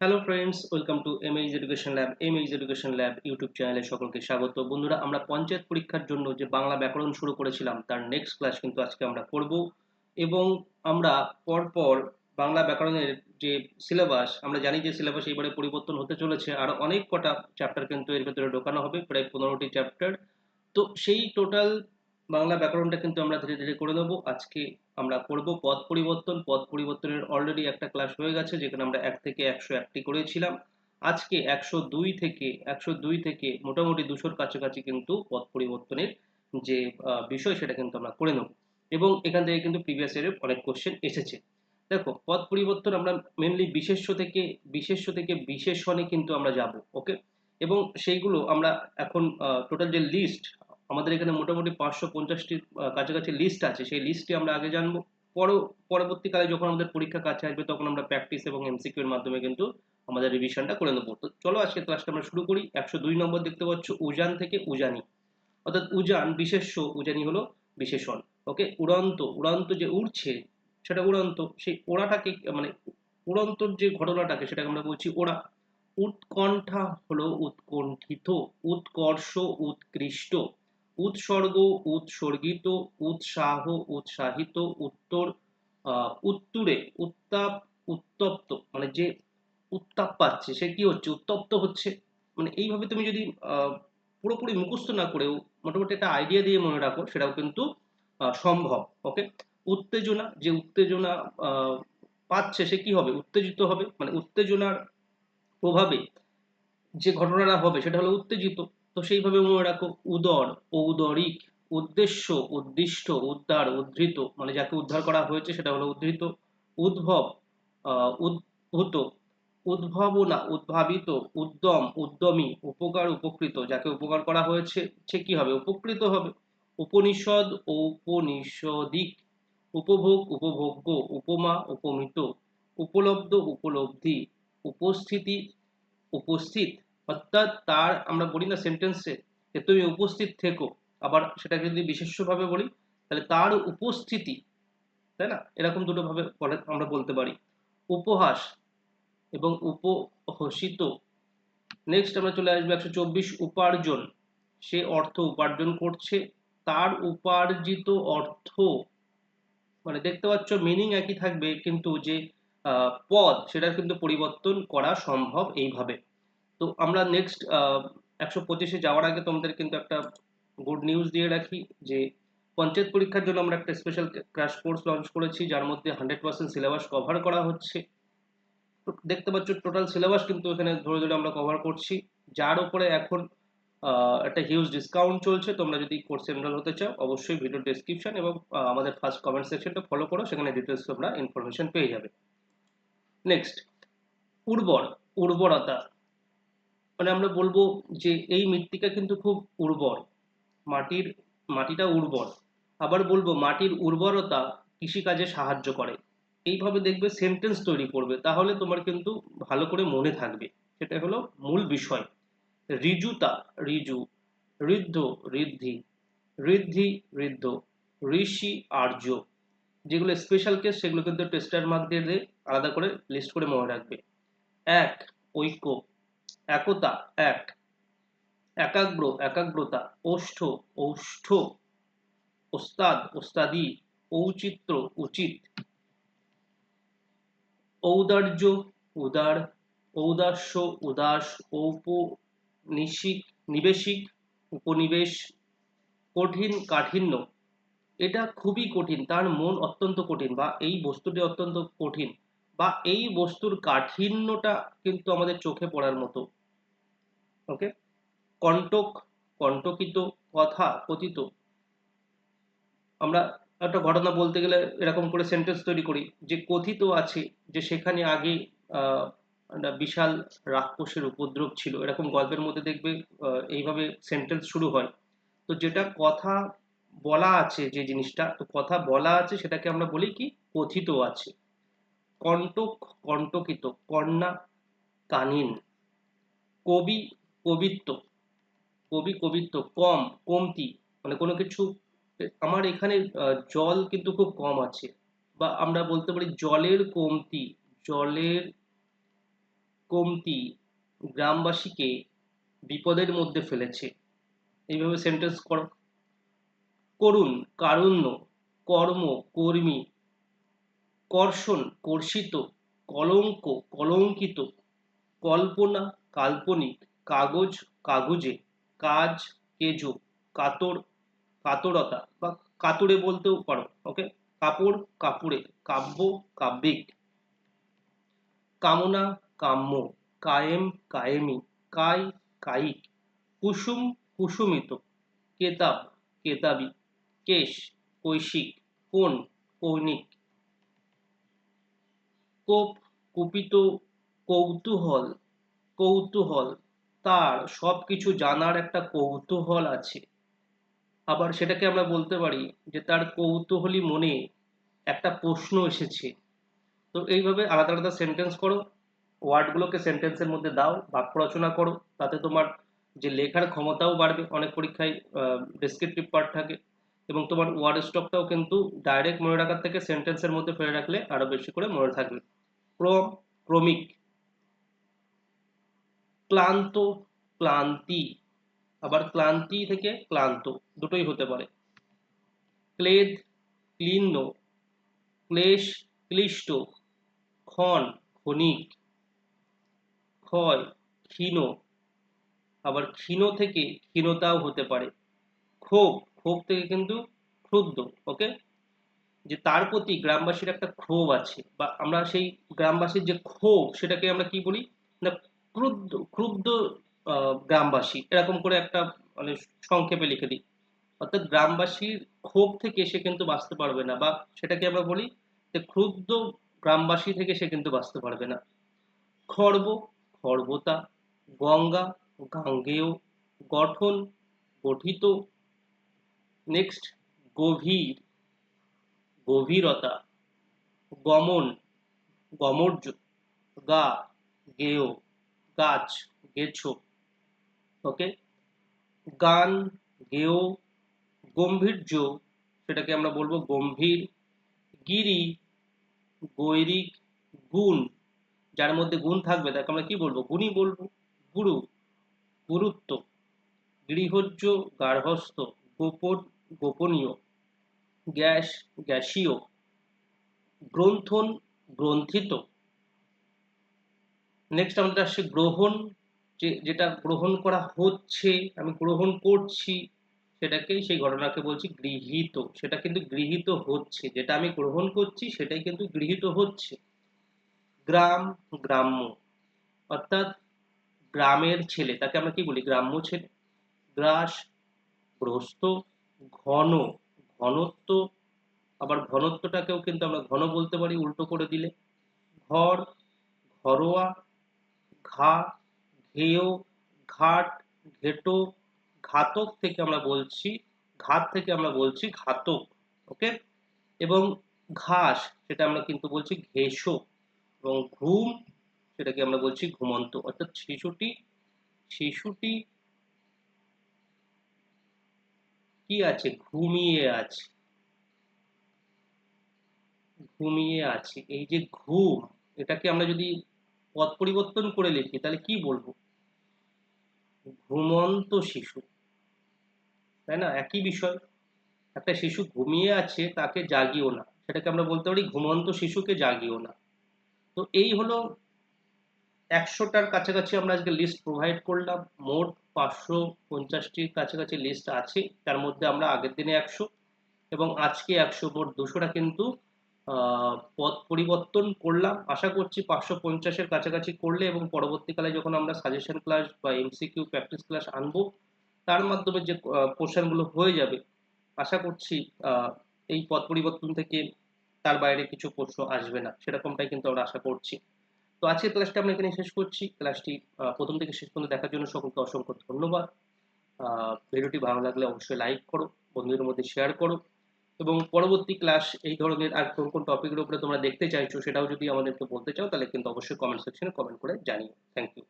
Hello friends welcome to M M age education lab M age education lab YouTube চ্যানেলে সকলকে স্বাগত। বন্ধুরা, আমরা পঞ্চায়েত পরীক্ষার জন্য যে বাংলা ব্যাকরণ শুরু করেছিলাম, তার নেক্সট ক্লাস কিন্তু আজকে আমরা করব এবং আমরা পরপর বাংলা ব্যাকরণের যে সিলেবাস আমরা জানি যে সিলেবাস এবারে পরিবর্তন হতে চলেছে, আর অনেক কটা চ্যাপ্টার কিন্তু এর ভেতরে ঢোকানো হবে, প্রায় পনেরোটি চ্যাপ্টার তো সেই টোটাল বাংলা ব্যাকরণটা কিন্তু আমরা ধীরে ধীরে করে নেব। আজকে আমরা করব পদ পরিবর্তন। পদ পরিবর্তনের অলরেডি একটা ক্লাস হয়ে গেছে, যেখানে আমরা এক থেকে একশো একটি করেছিলাম। আজকে একশো দুই থেকে, একশো দুই থেকে মোটামুটি দুশোর কাছাকাছি কিন্তু পদ পরিবর্তনের যে বিষয়, সেটা কিন্তু আমরা করে নেব। এবং এখান থেকে কিন্তু প্রিভিয়াস ইয়ারের অনেক কোশ্চেন এসেছে। দেখো, পদ পরিবর্তন আমরা মেনলি বিশেষ্য থেকে বিশেষ্য থেকে বিশেষণে কিন্তু আমরা যাব ওকে এবং সেইগুলো আমরা এখন টোটাল যে লিস্ট আমাদের এখানে মোটামুটি পাঁচশো পঞ্চাশটির কাছাকাছি লিস্ট আছে। সেই লিস্টটি আমরা আগে জানব। পর পরবর্তীকালে যখন আমাদের পরীক্ষা কাছে আসবে, তখন আমরা প্র্যাকটিস এবং এমসিকিউ এর মাধ্যমে কিন্তু আমাদের রিভিশনটা করে নেব। তো চলো আজকে ক্লাসটা আমরা শুরু করি। একশো দুই নম্বর দেখতে পাচ্ছ, উজান থেকে উজানি। অর্থাৎ উজান বিশেষ্য, উজানি হলো বিশেষণ। ওকে? উড়ন্ত উড়ন্ত যে উড়ছে, সেটা উড়ন্ত। সেই ওড়াটাকে মানে উড়ন্তর যে ঘটনাটাকে, সেটাকে আমরা বলছি ওড়া। উৎকণ্ঠা হলো উৎকণ্ঠিত, উৎকর্ষ, উৎকৃষ্ট। উৎসর্গ, উৎসর্গিত, উৎসাহ, উৎসাহিত, উত্তর উত্তুরে, উত্তাপ, উত্তপ্ত মানে যে উত্তাপ পাচ্ছে, সে কি হচ্ছে? উত্তপ্ত হচ্ছে। মানে এইভাবে তুমি যদি পুরোপুরি মুখস্থ না করেও মোটামুটি একটা আইডিয়া দিয়ে মনে রাখো, সেটাও কিন্তু সম্ভব ওকে উত্তেজনা, যে উত্তেজনা পাচ্ছে, সে কি হবে? উত্তেজিত হবে। মানে উত্তেজনার প্রভাবে যে ঘটনাটা হবে, সেটা হলো উত্তেজিত। তো সেইভাবে মনে রাখো, উদর, ঔদরিক, উদ্দেশ্য, উদ্দিষ্ট, উদ্ধার, উদ্ধৃত মানে যাকে উদ্ধার করা হয়েছে সেটা হলো উদ্ধৃত, উদ্ভব উদ্ভূত, উদ্ভাবনা, উদ্ভাবিত, উদ্যম, উদ্যমী, উপকার, উপকৃত, যাকে উপকার করা হয়েছে সে কি হবে? উপকৃত হবে। উপনিষদ, ঔপনিষদিক, উপভোগ, উপভোগ্য, উপমা, উপমিত, উপলব্ধ, উপলব্ধি, উপস্থিতি, উপস্থিত অর্থাৎ তার, আমরা বলি না সেন্টেন্সে যে তুমি উপস্থিত থেকো, আবার সেটাকে যদি বিশেষ্যভাবে বলি, তাহলে তার উপস্থিতি, তাই না? এরকম দুটো ভাবে আমরা বলতে পারি। উপহাস এবং উপহসিত। নেক্সট আমরা চলে আসব একশো চব্বিশ উপার্জন। সে অর্থ উপার্জন করছে। তার উপার্জিত অর্থ মানে দেখতে পাচ্ছ মিনিং একই থাকবে, কিন্তু যে পদ সেটা কিন্তু পরিবর্তন করা সম্ভব এইভাবে। তো আমরা নেক্সট একশো পঁচিশে যাওয়ার আগে তোমাদের কিন্তু একটা গুড নিউজ দিয়ে রাখি যে পঞ্চায়েত পরীক্ষার জন্য আমরা একটা স্পেশাল ক্র্যাশ কোর্স লঞ্চ করেছি, যার মধ্যে হান্ড্রেড পার্সেন্ট সিলেবাস কভার করা হচ্ছে। দেখতে পাচ্ছ টোটাল সিলেবাস কিন্তু এখানে ধরে ধরে আমরা কভার করছি। যার উপরে এখন একটা হিউজ ডিসকাউন্ট চলছে। তোমরা যদি কোর্সে এনরোল হতে চাও, অবশ্যই ভিডিও ডেসক্রিপশন এবং আমাদের ফার্স্ট কমেন্ট সেকশনটা ফলো করো। সেখানে ডিটেলস তোমরা ইনফরমেশন পেয়ে যাবে। নেক্সট উর্বর, উর্বরতা। মানে আমরা বলব যে এই মৃত্তিকা কিন্তু খুব উর্বর। মাটির, মাটিটা উর্বর। আবার বলব মাটির উর্বরতা কৃষিকাজে সাহায্য করে। এইভাবে দেখবে সেন্টেন্স তৈরি করবে। তাহলে তোমার কিন্তু ভালো করে মনে থাকবে। সেটা হলো মূল বিষয়। ঋজুতা ঋজু ঋদ্ধ, ঋদ্ধি ঋদ্ধি, ঋদ্ধ, ঋষি, আর্য। যেগুলো স্পেশাল কেস সেগুলো কিন্তু টেস্টার মার্ক দিয়ে আলাদা করে লিস্ট করে মনে রাখবে। এক, ঐক্য। একতা, এক। একাগ্র, একাগ্রতা, ওষ্ঠ ঔষ্ঠ ওস্তাদ, ওস্তাদি ঔচিত্র উচিত। ঔদার্য, উদার। ঔদাস্য, উদাস ঔপনিশিক নিবেশিক, উপনিবেশ, কঠিন, কাঠিন্য। এটা খুবই কঠিন, তার মন অত্যন্ত কঠিন বা এই বস্তুটি অত্যন্ত কঠিন বা এই বস্তুর কাঠিন্যটা কিন্তু আমাদের চোখে পড়ার মতো। ওকে কণ্টক, কণ্টকিত কথা কথিত। আমরা একটা ঘটনা বলতে গেলে এরকম করে সেন্টেন্স তৈরি করি। যে কথিত আছে যে সেখানে আগে বিশাল রাক্ষসের উপদ্রব ছিল। এরকম গল্পের মধ্যে দেখবে এইভাবে সেন্টেন্স শুরু হয়। তো যেটা কথা বলা আছে যে জিনিসটা, তো কথা বলা আছে সেটাকে আমরা বলি কি? কথিত আছে। কণ্টক, কণ্টকিত, কন্যা, কানিন। কবি কবিত্ব, কবি কবিত্ব, কম, কমতি মানে কোনো কিছু, আমার এখানে জল কিন্তু খুব কম আছে। বা আমরা বলতে পারি জলের কমতি জলের কমতি গ্রামবাসীকে বিপদের মধ্যে ফেলেছে। এইভাবে সেন্টেন্স করো করুণ কারুণ্য, কর্ম, কর্মী, কর্ষণ, কর্ষিত, কলঙ্ক, কলঙ্কিত, কল্পনা, কাল্পনিক কাগজ, কাগজে, কাজ, কেজো, কাতর, কাতরতা বা কাতুরে বলতেও পারো ওকে কাপড় কাপুরে কাব্য, কাব্যিক। কামনা, কাম্য, কায়েম, কায়েমি, কাই, কায়িক, কুসুম, কুসুমিত, কেতাব, কেতাবি, কেশ, কৈশিক, কোন, কৌণিক। কোপ, কুপিত, কৌতূহল কৌতূহল তার সব কিছু জানার একটা কৌতূহল আছে। আবার সেটাকে আমরা বলতে পারি যে তার কৌতূহলী মনে একটা প্রশ্ন এসেছে। তো এইভাবে আলাদা আলাদা সেন্টেন্স করো, ওয়ার্ডগুলোকে সেন্টেন্সের মধ্যে দাও, বাক্য রচনা করো, তাতে তোমার যে লেখার ক্ষমতাও বাড়বে, অনেক পরীক্ষায় ডেসক্রিপটিভ পার্ট থাকে এবং তোমার ওয়ার্ড স্টকটাও কিন্তু ডাইরেক্ট মনে রাখার থেকে সেন্টেন্সের মধ্যে ফেলে রাখলে আরও বেশি করে মনে থাকবে। ক্রম, ক্রমিক। ক্লান্ত, ক্লান্তি। আবার ক্লান্তি থেকে ক্লান্ত, দুটোই হতে পারে। ক্লেদ ক্লিন্ন ক্লেশ, ক্লিষ্ট। ক্ষণ, ক্ষণিক। ক্ষয়, ক্ষীণ। আবার ক্ষীণ থেকে ক্ষীণতাও হতে পারে। ক্ষোভ ক্ষোভ থেকে কিন্তু ক্ষুব্ধ ওকে যে তার প্রতি গ্রামবাসীর একটা ক্ষোভ আছে, বা আমরা সেই গ্রামবাসীর যে ক্ষোভ, সেটাকে আমরা কি বলি? না ক্রুদ্ধ ক্রুদ্ধ গ্রামবাসী। এরকম করে একটা মানে সংক্ষেপে লিখে দিই। অর্থাৎ গ্রামবাসীর ক্ষোভ থেকে সে কিন্তু বাঁচতে পারবে না বা সেটাকে আমরা বলি যে ক্রুদ্ধ গ্রামবাসী থেকে সে কিন্তু বাঁচতে পারবে না। খর্ব, খর্বতা, গঙ্গা, গাঙ্গেয়, গঠন, গঠিত নেক্সট গভীর, গভীরতা, গমন, গমর্য, গা, গেয়। গাছ, গেছো। ওকে গান গেয় গম্ভীর্য, সেটাকে আমরা বলব গম্ভীর, গিরি, গৈরিক, গুণ। যার মধ্যে গুণ থাকবে, তাকে আমরা কি বলব? গুণই বলব। গুরু, গুরুত্ব। গৃহজ্য গার্হস্থ গোপন, গোপনীয়। গ্যাস, গ্যাসীয়। গ্রন্থন, গ্রন্থিত। নেক্সট আমাদের আসছে গ্রহণ, যে যেটা গ্রহণ করা হচ্ছে, আমি গ্রহণ করছি, সেটাকেই সেই ঘটনাকে বলছি গৃহীত। সেটা কিন্তু গৃহীত হচ্ছে। যেটা আমি গ্রহণ করছি, সেটাই কিন্তু গৃহীত হচ্ছে। গ্রাম, গ্রাম্য। অর্থাৎ গ্রামের ছেলে, তাকে আমরা কি বলি? গ্রাম্য ছেলে। গ্রাস, গ্রস্ত, ঘন। ঘনত্ব, আবার ঘনত্বটাকেও কিন্তু আমরা ঘন বলতে পারি, উল্টো করে দিলে। ঘর, ঘরোয়া ঘা, ঘেয়, ঘাট, ঘেটো, ঘাতক থেকে আমরা বলছি, ঘাত থেকে আমরা বলছি ঘাতক ওকে এবং ঘাস, সেটা আমরা কিন্তু বলছি ঘেঁষো, এবং ঘুম সেটাকে আমরা বলছি ঘুমন্ত, অর্থাৎ শিশুটি শিশুটি কি আছে? ঘুমিয়ে আছে। ঘুমিয়ে আছে। এই যে ঘুম, এটাকে আমরা যদি পদ পরিবর্তন করে লিখি, তাহলে কি বলব? ঘুমন্ত শিশু। তাই না? একই বিষয়। একটা শিশু ঘুমিয়ে আছে, তাকে জাগিও না। সেটাকে আমরা বলতে পারি ঘুমন্ত শিশুকে জাগিও না। তো এই হলো একশোটার কাছাকাছি আমরা আজকে লিস্ট প্রোভাইড করলাম। মোট পাঁচশো পঞ্চাশটির কাছাকাছি লিস্ট আছে। তার মধ্যে আমরা আগের দিনে একশো এবং আজকে একশো মোট দুশোটা কিন্তু পদ পরিবর্তন করলাম। আশা করছি পাঁচশো পঞ্চাশের কাছাকাছি করলে এবং পরবর্তীকালে যখন আমরা সাজেশন ক্লাস বা এমসিকিউ প্র্যাকটিস ক্লাস আনব, তার মাধ্যমে যে পোর্শনগুলো হয়ে যাবে, আশা করছি এই পদ পরিবর্তন থেকে তার বাইরে কিছু প্রশ্ন আসবে না। সেরকমটাই কিন্তু আমরা আশা করছি। তো আজকের ক্লাসটা আমরা এখানে শেষ করছি। ক্লাসটি প্রথম থেকে শেষ পর্যন্ত দেখার জন্য সকলকে অসংখ্য ধন্যবাদ। ভিডিওটি ভালো লাগলে অবশ্যই লাইক করো, বন্ধুদের মধ্যে শেয়ার করো। এবং পরবর্তী ক্লাস এই ধরনের আর কোন কোন টপিকের উপরে তোমরা দেখতে চাইছো সেটাও যদি আমাদেরকে বলতে চাও, তাহলে কিন্তু অবশ্যই কমেন্ট সেকশনে কমেন্ট করে জানিও। Thank you